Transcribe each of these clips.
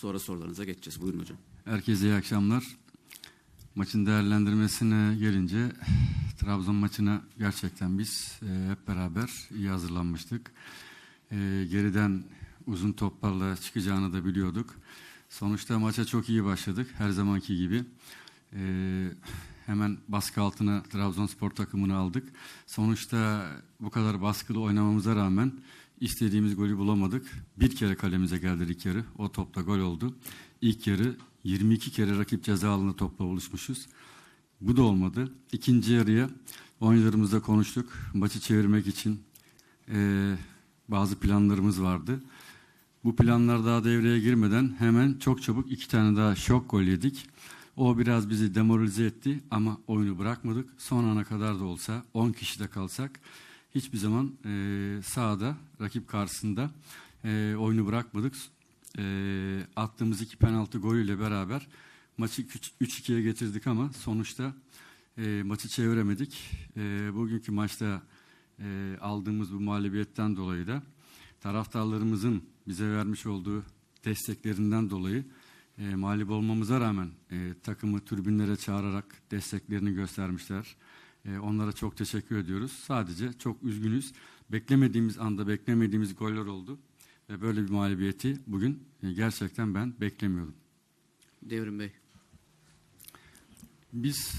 Sonra sorularınıza geçeceğiz. Buyurun hocam. Herkese iyi akşamlar. Maçın değerlendirmesine gelince Trabzon maçına gerçekten biz e, hep beraber iyi hazırlanmıştık. E, geriden uzun toplarla çıkacağını da biliyorduk. Sonuçta maça çok iyi başladık her zamanki gibi. E, hemen baskı altına Trabzonspor takımını aldık. Sonuçta bu kadar baskılı oynamamıza rağmen istediğimiz golü bulamadık. Bir kere kalemize geldi ilk yarı. O topta gol oldu. İlk yarı 22 kere rakip ceza alanı topla buluşmuşuz. Bu da olmadı. İkinci yarıya oyuncularımızla konuştuk. Maçı çevirmek için eee, bazı planlarımız vardı. Bu planlar daha devreye girmeden hemen çok çabuk iki tane daha şok gol yedik. O biraz bizi demoralize etti ama oyunu bırakmadık. Son ana kadar da olsa 10 kişi de kalsak hiçbir zaman eee sahada rakip karşısında eee, oyunu bırakmadık. Eee, attığımız iki penaltı golüyle beraber maçı 3-2'ye getirdik ama sonuçta eee, maçı çeviremedik. Eee, bugünkü maçta eee, aldığımız bu mağlubiyetten dolayı da taraftarlarımızın bize vermiş olduğu desteklerinden dolayı e, mağlup olmamıza rağmen e, takımı tribünlere çağırarak desteklerini göstermişler. E, onlara çok teşekkür ediyoruz. Sadece çok üzgünüz. Beklemediğimiz anda beklemediğimiz goller oldu. Ve böyle bir mağlubiyeti bugün e, gerçekten ben beklemiyordum. Devrim Bey. Biz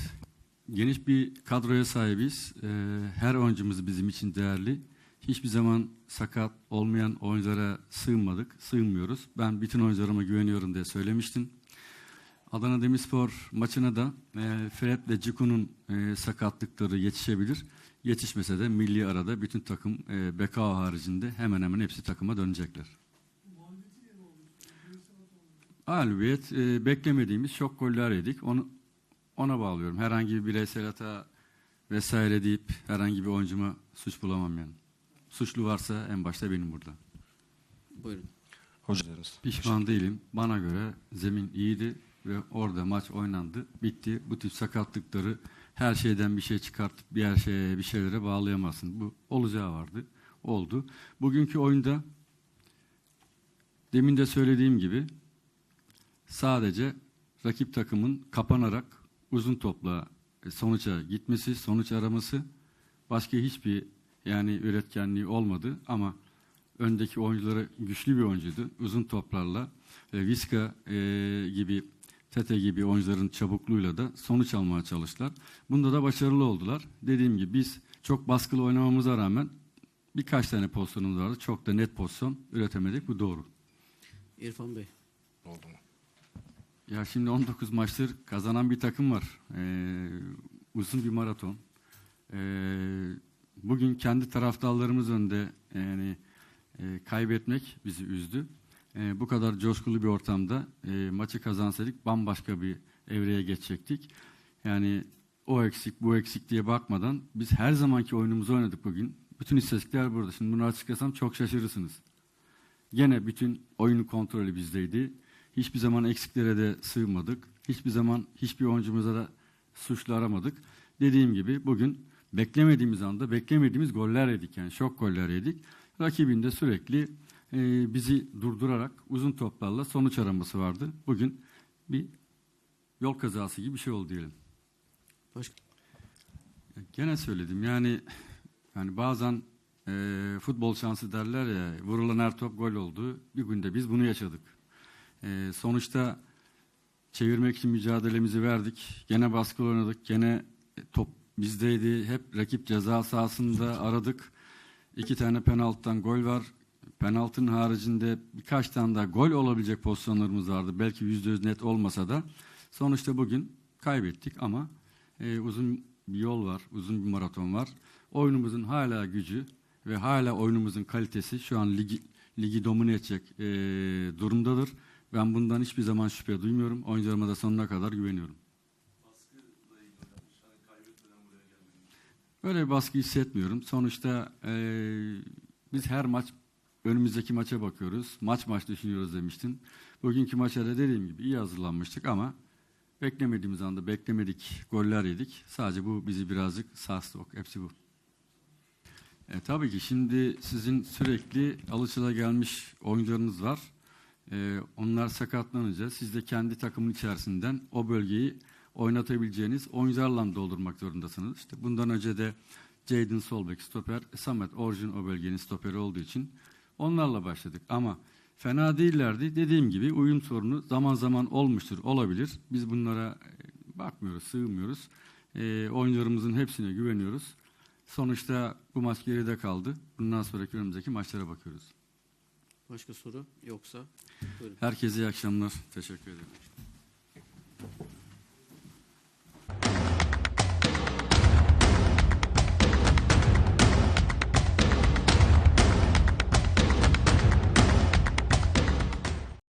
geniş bir kadroya sahibiz. Ee, her oyuncumuz bizim için değerli. Hiçbir zaman sakat olmayan oyunculara sığınmadık, sığınmıyoruz. Ben bütün oyuncularıma güveniyorum diye söylemiştim. Adana Demirspor maçına da e, Fred ve Ciku'nun e, sakatlıkları yetişebilir. Yetişmese de milli arada bütün takım e, Bekao haricinde hemen hemen hepsi takıma dönecekler. Mağlubiyet e, beklemediğimiz şok goller yedik. Onu ona bağlıyorum. Herhangi bir bireysel hata vesaire deyip herhangi bir oyuncuma suç bulamam yani. Suçlu varsa en başta benim burada. Buyurun. Hocam. Pişman değilim. Bana göre zemin iyiydi ve orada maç oynandı. Bitti. Bu tip sakatlıkları her şeyden bir şey çıkartıp diğer şeye bir şeylere bağlayamazsın. Bu olacağı vardı. Oldu. Bugünkü oyunda demin de söylediğim gibi sadece rakip takımın kapanarak uzun topla e, sonuca gitmesi, sonuç araması başka hiçbir yani üretkenliği olmadı ama öndeki oyuncuları güçlü bir oyuncuydu. Uzun toplarla e, Viska e, gibi Tete gibi oyuncuların çabukluğuyla da sonuç almaya çalıştılar. Bunda da başarılı oldular. Dediğim gibi biz çok baskılı oynamamıza rağmen birkaç tane pozisyonumuz vardı. Çok da net pozisyon üretemedik. Bu doğru. İrfan Bey. Oldu mu? Ya şimdi 19 maçtır kazanan bir takım var. Ee, uzun bir maraton. Ee, bugün kendi taraftarlarımız önünde yani e, kaybetmek bizi üzdü. Ee, bu kadar coşkulu bir ortamda e, maçı kazansaydık bambaşka bir evreye geçecektik. Yani o eksik bu eksik diye bakmadan biz her zamanki oyunumuzu oynadık bugün. Bütün istatistikler burada. Şimdi bunu açıklasam çok şaşırırsınız. Gene bütün oyun kontrolü bizdeydi. Hiçbir zaman eksiklere de sığmadık. Hiçbir zaman hiçbir oyuncumuza da suçlu aramadık. Dediğim gibi bugün beklemediğimiz anda beklemediğimiz goller yedik. Yani şok goller yedik. Rakibin de sürekli e, bizi durdurarak uzun toplarla sonuç araması vardı. Bugün bir yol kazası gibi bir şey oldu diyelim. Başka. Gene söyledim yani yani bazen e, futbol şansı derler ya vurulan her top gol oldu. Bir günde biz bunu yaşadık. E, sonuçta çevirmek için mücadelemizi verdik. Gene baskı oynadık. Gene top bizdeydi. Hep rakip ceza sahasında aradık. İki tane penaltıdan gol var. Penaltının haricinde birkaç tane daha gol olabilecek pozisyonlarımız vardı. Belki yüzde yüz net olmasa da. Sonuçta bugün kaybettik ama e, uzun bir yol var, uzun bir maraton var. Oyunumuzun hala gücü ve hala oyunumuzun kalitesi şu an ligi, ligi domine edecek e, durumdadır. Ben bundan hiçbir zaman şüphe duymuyorum. Oyuncularıma da sonuna kadar güveniyorum. Böyle bir baskı hissetmiyorum. Sonuçta e, biz her maç önümüzdeki maça bakıyoruz. Maç maç düşünüyoruz demiştin. Bugünkü maça da dediğim gibi iyi hazırlanmıştık ama beklemediğimiz anda beklemedik goller yedik. Sadece bu bizi birazcık sarstı. Hepsi bu. E, tabii ki şimdi sizin sürekli alışılagelmiş oyuncularınız var. Ee, onlar sakatlanınca siz de kendi takımın içerisinden o bölgeyi oynatabileceğiniz oyuncularla doldurmak zorundasınız. İşte bundan önce de Jadon Solbek stoper, Samet Orjun o bölgenin stoperi olduğu için onlarla başladık. Ama fena değillerdi. Dediğim gibi uyum sorunu zaman zaman olmuştur, olabilir. Biz bunlara e, bakmıyoruz, sığmıyoruz. E, oyuncularımızın hepsine güveniyoruz. Sonuçta bu maç geride kaldı. Bundan sonraki önümüzdeki maçlara bakıyoruz. Başka soru yoksa buyurun. Herkese iyi akşamlar. Teşekkür ederim.